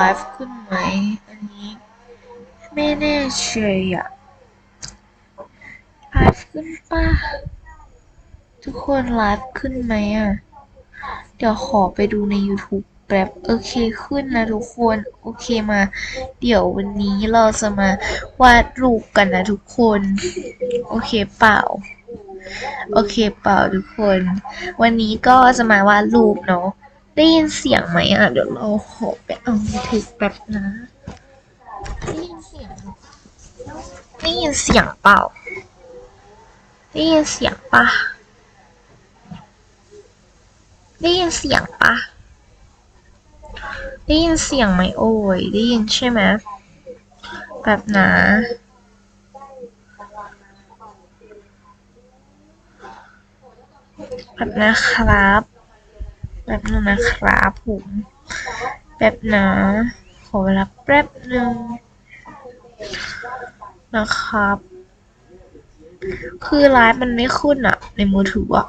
ไลฟ์ขึ้นไหม อันนี้ ไม่แน่ใจอะไลฟ์ขึ้นป่ะ ทุกคนไลฟ์ขึ้นไหมอะเดี๋ยวขอไปดูใน YouTube แป๊บโอเคขึ้นนะทุกคน โอเคมา เดี๋ยววันนี้เราจะมาวาดรูปกันนะทุกคน โอเคเปล่า โอเคเปล่าทุกคน วันนี้ก็จะมาวาดรูปเนาะ ได้ยินเสียงไหมอะ เดี๋ยวเราขอไปเอาถือแป๊บนะ ได้ยินเสียง ได้ยินเสียงเปล่า ได้ยินเสียงปะได้ยินเสียงปะได้ยินเสียงไหมโอ้ย ได้ยินใช่ไหมแบบนะแบบนะครับ แบบนึงนะครับผมแบบนะ ขอเวลาแป๊บนึงนะครับ คือไลฟ์มันไม่ขึ้นอะในมือถืออะ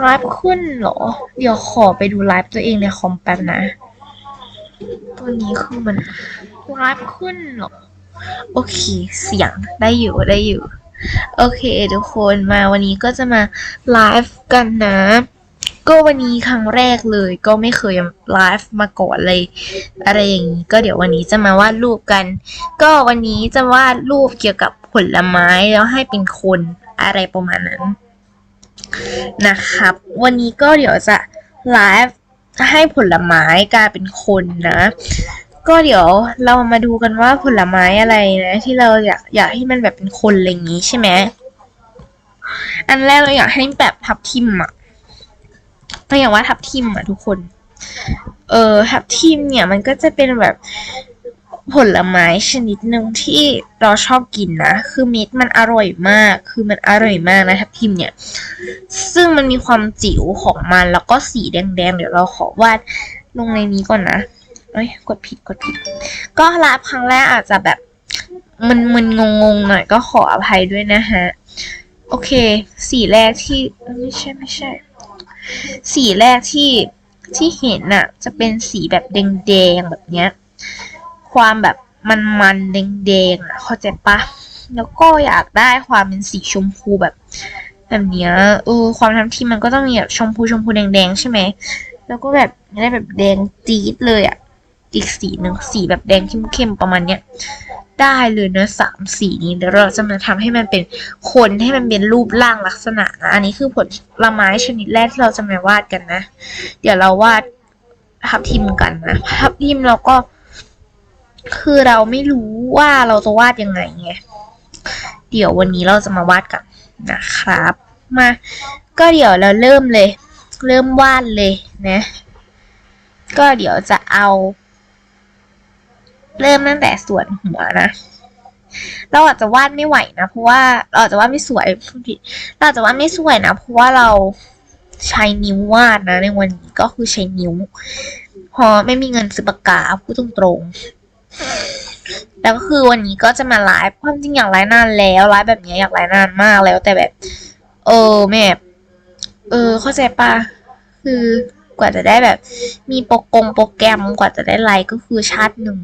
ไลฟ์ขึ้นเหรอ เดี๋ยวขอไปดูไลฟ์ตัวเองในคอมแป๊บนะ ตัวนี้คือมันไลฟ์ขึ้นเหรอ โอเค เสียงได้อยู่ได้อยู่ โอเคทุกคนมาวันนี้ก็จะมาไลฟ์กันนะ ก็วันนี้ครั้งแรกเลยก็ไม่เคยไลฟ์มาก่อนเลย อะไรอย่างนี้ก็เดี๋ยววันนี้จะมาวาดรูปกัน ก็วันนี้จะวาดรูปเกี่ยวกับผลไม้แล้วให้เป็นคนอะไรประมาณนั้นนะครับ วันนี้ก็เดี๋ยวจะไลฟ์ให้ผลไม้กลายเป็นคนนะ ก็เดี๋ยวเรามาดูกันว่าผลไม้อะไรนะ ที่เราอยากอยากให้มันแบบเป็นคนอะไรอย่างนี้ใช่ไหมอันแรกเราอยากให้แบบทับทิมอะ เราอย่ากว่าทับทิมอะทุกคน เออทับทิมเนี่ยมันก็จะเป็นแบบผลไม้ชนิดหนึ่งที่เราชอบกินนะ คือเม็ดมันอร่อยมาก คือมันอร่อยมากนะทับทิมเนี่ย ซึ่งมันมีความจิ๋วของมันแล้วก็สีแดงๆ เดี๋ยวเราขอวาดลงในนี้ก่อนนะ เอ้ย กดผิดกดผิด ก็รับครั้งแรกอาจจะแบบ มันมันงงงๆหน่อยก็ขออภัยด้วยนะฮะ โอเค สีแรกที่ไม่ใช่ไม่ใช่ สีแรกที่ที่เห็นน่ะ จะเป็นสีแบบแดงๆแบบเนี้ย ความแบบมันๆแดงๆอะเข้าใจปะแล้วก็อยากได้ความเป็นสีชมพูแบบ แบบเนี้ยเออความทำทีมันก็ต้องมีแบบชมพูชมพูแดงๆใช่ไหมแล้วก็แบบได้แบบแดงจี๊ดเลยอะอีกสีหนึ่งสีแบบแดงเข้มๆประมาณเนี้ย ได้เลยเนอะสามสีนี้เดี๋ยวเราจะมาทำให้มันเป็นคนให้มันเป็นรูปร่างลักษณะนะอันนี้คือผลละไม้ชนิดแรกที่เราจะมาวาดกันนะ เดี๋ยวเราวาดทับทิมกันนะทับทิมเราก็ คือเราไม่รู้ว่าเราจะวาดยังไงไงเดี๋ยววันนี้เราจะมาวาดกันนะครับ มา ก็เดี๋ยวเราเริ่มเลย เริ่มวาดเลยนะ ก็เดี๋ยวจะเอา เริ่มตั้งแต่ส่วนหัวนะ เราอาจจะวาดไม่ไหวนะเพราะว่าเราอาจจะวาดไม่สวยพูดผิดเราอาจจะวาดไม่สวยนะเพราะว่าเราใช้นิ้ววาดนะ ในวันนี้ก็คือใช้นิ้วเพราะไม่มีเงินซื้อปากกาพูดตรงๆแล้วก็คือวันนี้ก็จะมาไลฟ์ความจริงอยากไลฟ์นานแล้วไลฟ์แบบนี้อยากไลฟ์นานมากแล้ว แต่แบบ เออแม่เออ เข้าใจปะคือกว่าจะได้แบบ มีโปรกงโปรแกรมกว่าจะได้ไลฟ์ก็คือชาติหนึ่ง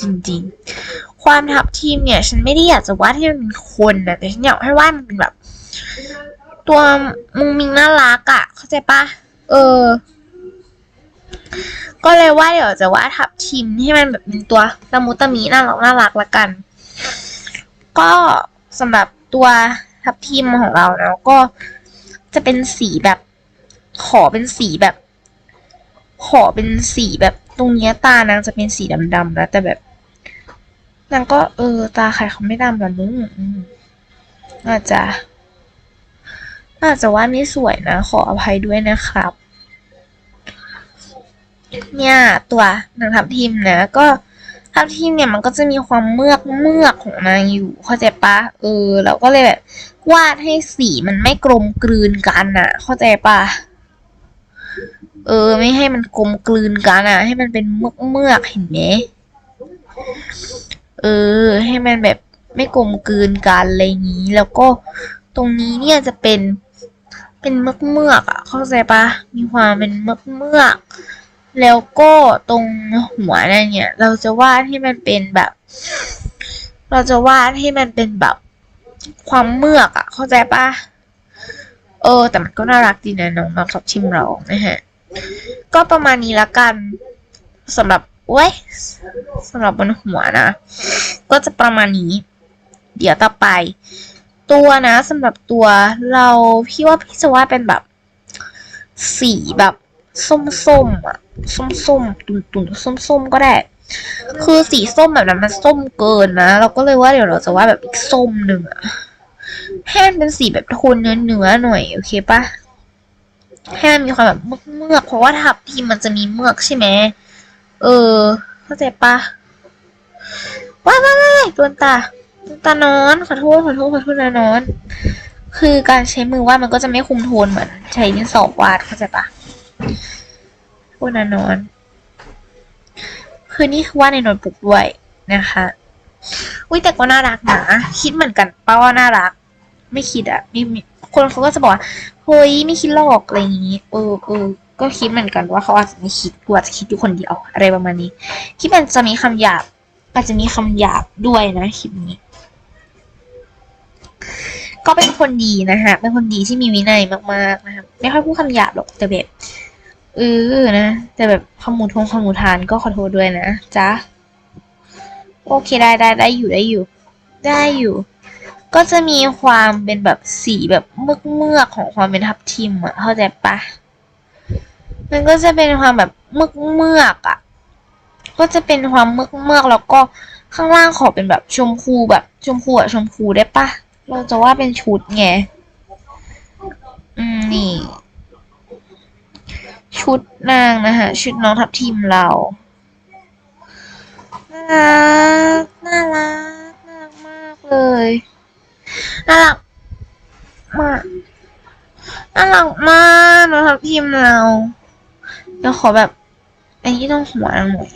จริง ๆ ความทับทีมเนี่ย ฉันไม่ได้อยากจะวาดให้มันเป็นคนนะแต่ฉันอยากให้วาดมันเป็นแบบ ตัวมุงมิงน่ารักอะ่ะ เข้าใจปะเออ ก็เลยว่าเดี๋ยวจะวาดทับทีมให้มันแบบเป็นตัวตะมุตะมีน่ารักน่ารักละกัน ก็สำหรับตัวทับทีมของเราเนาะก็จะเป็นสีแบบ ขอเป็นสีแบบ ขอเป็นสีแบบตรงเนี้ยตานางจะเป็นสีดำๆนะแต่แบบ นางก็เออ ตาใครเขาไม่ดำหรอมึงอาจจะอาจจะว่าดไม่สวยนะ ขออภัยด้วยนะครับ เนี่ยตัวนางทับทิมนะ ก็ทับทิมเนี่ยมันก็จะมีความเมือกเมือกของนางอยู่ เข้าใจปะเออ เราก็เลยแบบวาดให้สีมันไม่กลมกลืนกันน่ะเข้าใจปะเออ ไม่ให้มันกลมกลืนกันอะให้มันเป็นเมือกเมือกเห็นไหม เออ ให้มันแบบไม่กลมกลืนกันอะไรอย่างนี้ แล้วก็ตรงนี้เนี่ยจะเป็นเป็นเมือกเมือกอะ เข้าใจปะมีความเป็นเมือกเมือกแล้วก็ตรงหัวนั่นเนี่ย เราจะวาดให้มันเป็นแบบ เราจะวาดให้มันเป็นแบบความเมือกอะเข้าใจปะเออ แต่มันก็น่ารักดีนะน้องน้องชอบชิมเรานะฮะ ก็ประมาณนี้ละกันสำหรับ เว้ยสำหรับบนหัวนะ ก็จะประมาณนี้ เดี๋ยวต่อไป ตัวนะสำหรับตัวเราพี่ว่าพี่จะวาดเป็นแบบ สีแบบส้มๆอะส้มๆตุ่นๆส้มๆก็ได้ คือสีส้มแบบนั้นมันส้มเกินนะ เราก็เลยว่าเดี๋ยวเราจะวาดแบบอีกส้มหนึ่งอะให้มันเป็นสีแบบโทนเนื้อๆหน่อยโอเคปะให้มันมีความแบบเมือกๆเพราะว่าทับทีมันจะมีเมือกใช่ไหม เออ เข้าใจปะว้ายว้ายว้ายตัวตาตัวตานอน ขอโทษขอโทษขอโทษนะนอน คือการใช้มือวาดมันก็จะไม่คุมโทนเหมือน ใช้ดินสอวาดเข้าใจปะพวกนั้นนอน คือนี่คือวาดในโน้ตบุ๊กด้วยนะคะอุ้ยแต่ก็น่ารักนะคิดเหมือนกันป้าว่าน่ารัก ไม่คิดอะม่มีคนเขาก็จะบอกว่าเฮ้ยไม่คิดหรอกอะไรอย่างงี้เออเออ ก็คิดเหมือนกันว่าเขาอาจจะไม่คิดกูอาจะคิดอยู่คนเดียวอะไรประมาณนี้คิดมันจะมีคำหยาบอาจจะมีคำหยาบด้วยนะคลิปนี้ ก็เป็นคนดีนะฮะเป็นคนดีที่มีวินัยมากๆนะครับไม่ค่อยพูดคำหยาบหรอกแต่แบบเออนะแต่แบบขมูทงขมูทานก็ขอโทษด้วยนะจ๊ะโอเคได้ได้ได้อยู่ได้อยู่ ได้อยู่ ก็จะมีความเป็นแบบสีแบบเมือกเมือกของความเป็นทับทิมอะเข้าใจปะ มันก็จะเป็นความแบบเมือกเมือกๆอะก็จะเป็นความเมือกเมือกแล้วก็ข้างล่างขอเป็นแบบชมพูแบบชมพูอะชมพูได้ปะเราจะว่าเป็นชุดไงอืมนี่ ชุดนางนะฮะชุดน้องทับทิมเรา น่ารัก น่ารัก น่ารักมากเลย น่ารักมาก น่ารักมากน้องทับทิมเรา เดี๋ยวขอแบบไอันนี้ต้องหัวหน่อย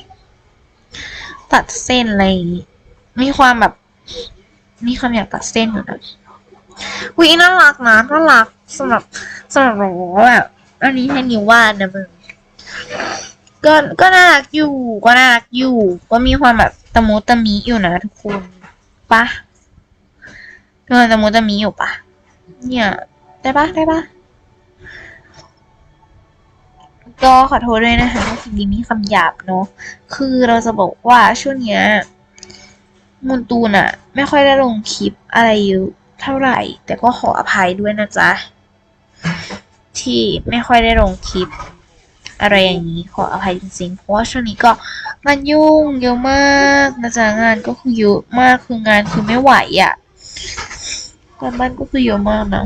ตัดเส้นอะไรอย่มีความแบบ มีความอยากตัดเส้นอยู่นะวิน่ารักนะน่ารักสำหรับสำหรับเราแบบอันนี้ให้นิววาดนะมึงก็ก็น่ารักอยู่ก็น่ารักอยู่ ก็มีความแบบตะมุตะมิอยู่นะทุกคนปะเออตะมุตะมิอยู่ปะเนี่ย ได้ปะได้ปะ ก็ขอโทษด้วยนะคะถ้าคลิปนี้มีคำหยาบเนาะคือเราจะบอกว่าช่วงเนี้ยมุนตูนอะไม่ค่อยได้ลงคลิปอะไรเยอะเท่าไหร่ แต่ก็ขออภัยด้วยนะจ๊ะ ที่ไม่ค่อยได้ลงคลิป อะไรอย่างนี้ขออภัยจริงๆ เพราะว่าช่วงนี้ก็งานยุ่งเยอะมากนะจ๊ะงานก็คือเยอะมากคืองานคือไม่ไหวอะ่ะการบ้านก็คือเยอะมากนะ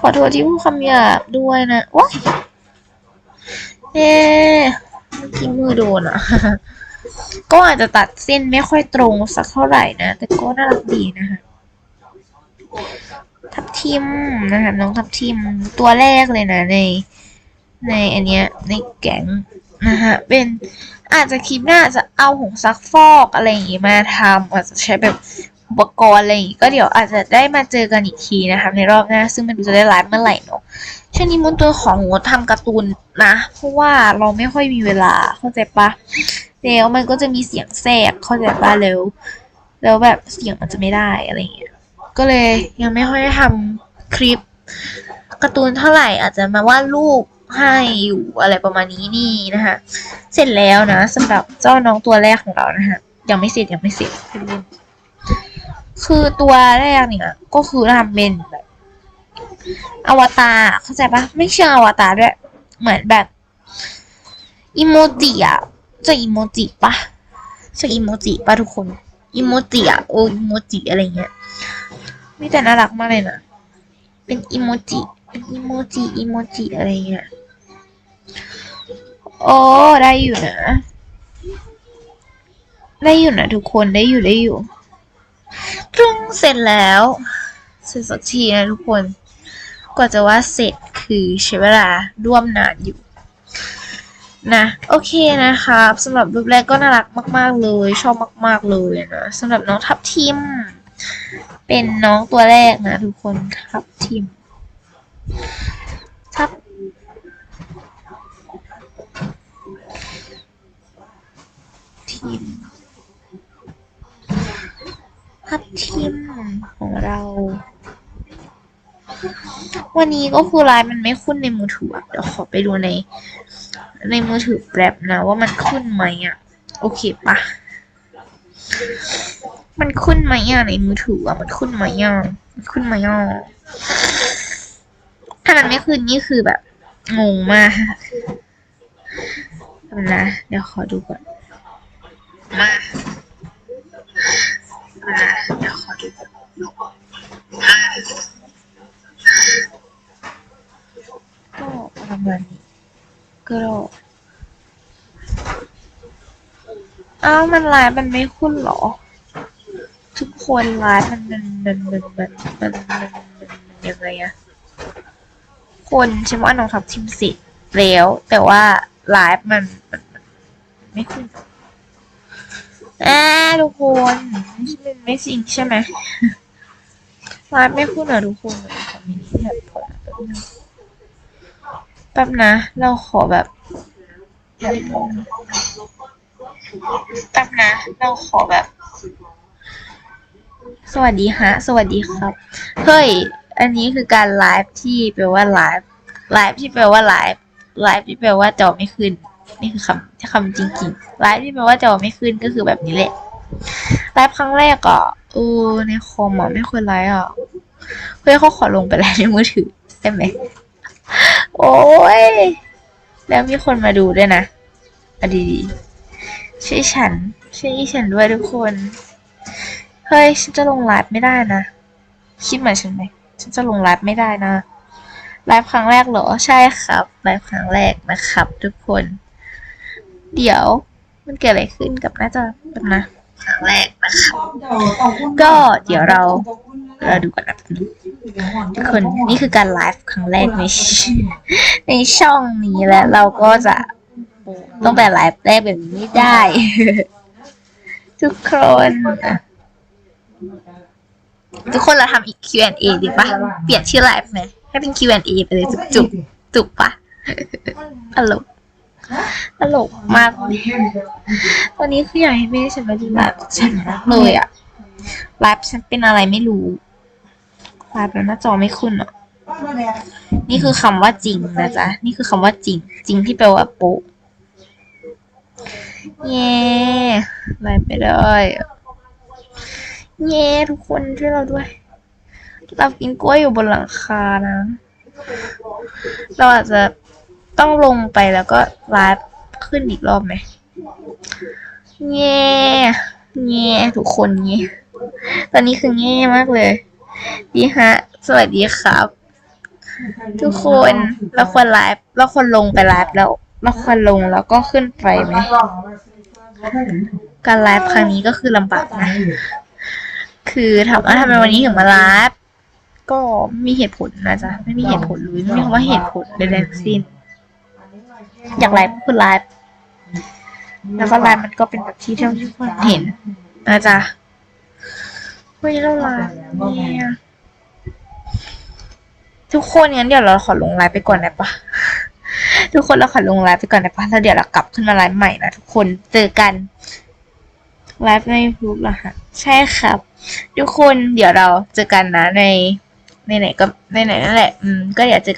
ขอโทษที่พูดคำหยาบด้วยนะว้ายเอ๊เมื่อกี้มือโดนอะ ก็อาจจะตัดเส้นไม่ค่อยตรงสักเท่าไหร่นะ แต่ก็น่ารักดีนะคะทับทิมนะคะน้องทับทิมตัวแรกเลยนะใน ในอันเนี้ยในแก๊งนะคะเป็นอาจจะคลิปหน้าจะเอาหงซักฟอกอะไรอย่างงี้มาทำอาจจะใช้แบบ อุปกรณ์อะไรอย่างงี้ก็เดี๋ยวอาจจะได้มาเจอกันอีกทีนะคะในรอบหน้า ซึ่งไมันจะได้ไลฟ์เมื่อไหร่เนาะช่วงนี้มุนตัวของงดทำการ์ตูนนะ เพราะว่าเราไม่ค่อยมีเวลาเข้าใจปะแล้วมันก็จะมีเสียงแทรกเข้าใจปะแล้ว แล้วแบบเสียงมันจะไม่ได้อะไรอย่างเงี้ยก็เลยยังไม่ค่อยได้ทำคลิปการ์ตูนเท่าไหร่อาจจะมาวาดรูปให้อยู่อะไรประมาณนี้นี่นะคะเสร็จแล้วนะสำหรับเจ้าน้องตัวแรกของเรานะคะยังไม่เสร็จยังไม่เสร็จ คือตัวแรกเนี่ยก็คือทำเป็นแบบ อวตารเข้าใจปะไม่เชื่ออวตารด้วย เหมือนแบบอีโมจิอะจะอีโมจิปะจะอีโมจิปะทุกคนอีโมจิอะโออีโมจิอะไรเงี้ยมีแต่น่ารักมากเลยนะเป็นอีโมจิเป็นอีโมจิอีโมจิอะไรเงี้ยโอ้ได้อยู่นะ ได้อยู่นะทุกคนได้อยู่ได้อยู่ ครึ่งเสร็จแล้ว เสร็จสักทีนะทุกคน กว่าจะว่าเสร็จคือใช้เวลาร่วมนานอยู่นะโอเคนะครับสำหรับรูปแรกก็น่ารักมาก ๆ เลย ชอบมาก ๆ เลยนะสำหรับน้องทับทิม เป็นน้องตัวแรกนะ ทุกคนทับทิมทับทิม ทับทิมของเรา วันนี้ก็คือไลน์มันไม่ขึ้นในมือถือเดี๋ยวขอไปดูใน ในมือถือแป๊บนะว่ามันขึ้นไหมอะ โอเคปะมันขึ้นไหมอะในมือถืออะมันขึ้นไหมอะขึ้นไหมอะถ้ามันไม่ขึ้นนี่คือแบบงงมากนะเดี๋ยวขอดูก่อนมา อ่าเดี๋วขออ่าก็ประมาณนี้กรออ้าวมันไลฟ์มันไม่คุ้นหรอ ทุกคนไลฟ์มันมันมันมันมันมันมันยังไงอะคนใช่ไหมน้องทับทิมสิแล้ว แต่ว่าไลฟ์มันไม่คุ้นาทุกคนมันไม่จริงใช่ไหมไลฟ์ไม่ขึ้นเหรอทุกคนขอมินิแท็บก่อนนะแป๊บนึงแป๊บนะ เราขอแบบแป๊บนะ เราขอแบบ สวัสดีฮะ สวัสดีครับ เฮ้ย อันนี้คือการไลฟ์ที่แปลว่าไลฟ์ ไลฟ์ที่แปลว่าไลฟ์ ไลฟ์ที่แปลว่าจอไม่ขึ้น นี่คือคำคำจริงๆไลฟ์ที่แปลว่าจอไม่ขึ้นก็คือแบบนี้แหละไลฟ์ครั้งแรกอะเออในคอมอะไม่เคยไลฟ์อะเฮ้ยเขาขอลงไปไลฟ์ในมือถือได้ไหมโอ้ยแล้วมีคนมาดูด้วยนะอดีช่วยฉันช่วยฉันด้วยทุกคน เฮ้ย ฉันจะลงไลฟ์ไม่ได้นะ คิดเหมือนฉันไหมฉันจะลงไลฟ์ไม่ได้นะไลฟ์ครั้งแรกเหรอ ใช่ครับไลฟ์ครั้งแรกนะครับ ทุกคน เดี๋ยวมันเกิดอะไรขึ้นกับหน้าจอแบบนะครั้งแรกนะครับก็เดี๋ยวเราเราดูกันนะทุกคนนี่คือการไลฟ์ครั้งแรกในในช่องนี้และเราก็จะต้องแต่ไลฟ์แรกแบบนี้ไม่ได้ ทุกคนอะทุกคนเราทำอีก Q&A ดีปะเปลี่ยนชื่อไลฟ์ไหมให้เป็น Q&A ไปเลยจุกจุกๆจุกปะตลก ตลกมากเลยตอนนี้คืออยากให้แม่ฉันมาดูไลฟ์ฉันมากเลยอะไลฟ์ฉันเป็นอะไรไม่รู้ไลฟ์แล้วหน้าจอไม่ขึ้นอะนี่คือคำว่าจริงนะจ๊ะ นี่คือคำว่าจริง จริงที่แปลว่าโป๊ะเย่ไล่ไปเลยเย่ทุกคนช่วยเราด้วย เรากินกล้วยอยู่บนหลังคานะ เราอาจจะ ต้องลงไปแล้วก็ไลฟ์ขึ้นอีกรอบไหมเย่เย่ทุกคนเย่ตอนนี้คือเย่มากเลย ดีฮะ สวัสดีครับ ทุกคนเราควรไลฟ์เราควรลงไปไลฟ์แล้วเราควรลงแล้วก็ขึ้นไปไหมการไลฟ์ครั้งนี้ก็คือลำบากนะ คือถามว่าทำไมวันนี้ถึงมาไลฟ์ก็มีเหตุผลนะจ๊ะ ไม่มีเหตุผลเลยไม่มีคำว่าเหตุผลใดๆทั้งสิ้น อย่ากไลฟ์ก็คือไลฟ์แล้วก็ไลฟ์มันก็เป็นแบบที่ที่ทุกคนเห็นนะจ๊ะวันนี้เราไลฟ์เนี่ยทุกคนงั้นเดี๋ยวเราขอลงไลฟ์ไปก่อนได้ปะทุกคนเราขอลงไลฟ์ไปก่อนได้ปะแล้วเดี๋ยวเรากลับขึ้นมาไลฟ์ใหม่นะทุกคนเจอกันไลฟ์ในยูทูบเหรอฮะใช่ครับ ทุกคนเดี๋ยวเราเจอกันนะในในไหนก็ในไหนนั่นแหละ อืม ก็อย่าเจอกัน